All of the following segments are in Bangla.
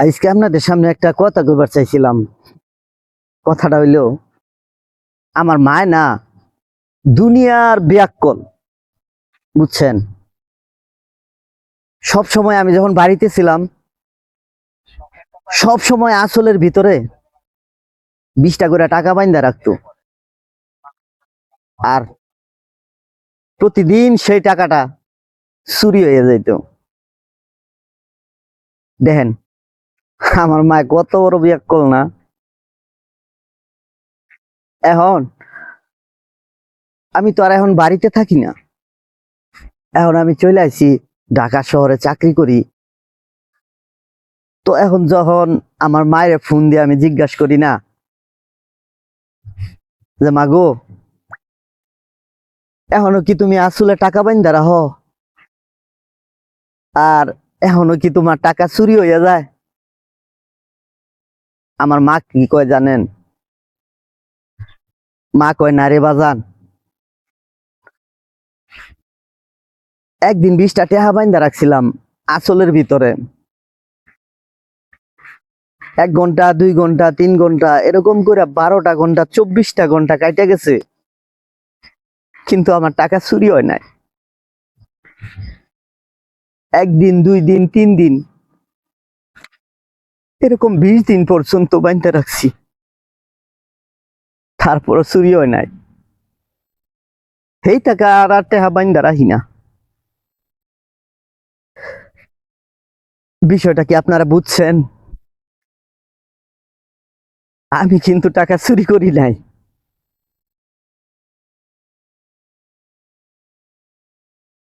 আজকে আপনাদের সামনে একটা কথা কইবার চাইছিলাম। কথাটা হইল, আমার মায় না দুনিয়ার ব্যাককল বুঝছেন? সব সময় আমি যখন বাড়িতে ছিলাম, সব সময় আসলের ভিতরে বিশটা করে টাকা বাইন্দা রাখতো। আর প্রতিদিন সেই টাকাটা চুরি হয়ে যেত দেখেন আমার মা কত বড় বিয়াক করল না। এখন আমি তো আর এখন বাড়িতে থাকি না। এখন আমি চলে আসি ঢাকা শহরে চাকরি করি। তো এখন যখন আমার মায়ের ফোন দিয়ে আমি জিজ্ঞাসা করি না, যে মাগো এখনও কি তুমি আসলে টাকা বাইন্দা হ আর এখনও কি তোমার টাকা চুরি হইয়া যায়? আমার মা কি কয় জানেন? মা কয়, না রে বাজান। একদিন বিশটা টেহা বাইন্দা রাখছিলাম আসলের ভিতরে। এক ঘণ্টা, দুই ঘণ্টা, তিন ঘণ্টা, এরকম করে বারোটা ঘণ্টা, চব্বিশটা ঘণ্টা কাইটা গেছে। কিন্তু আমার টাকা চুরি হয় নাই। একদিন, দুই দিন, তিন দিন এরকম বিশ দিন পর্যন্ত বাইনতে রাখছি। তারপরও চুরি হয় নাই। সেই টাকা আর আর টেহা বাইন্দা রাখি না। বিষয়টা কি আপনারা বুঝছেন? আমি কিন্তু টাকা চুরি করি নাই।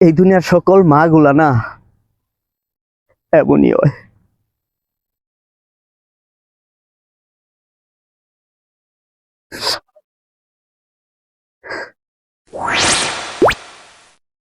এই দুনিয়ার সকল মা গুলা না, এমনই হয়।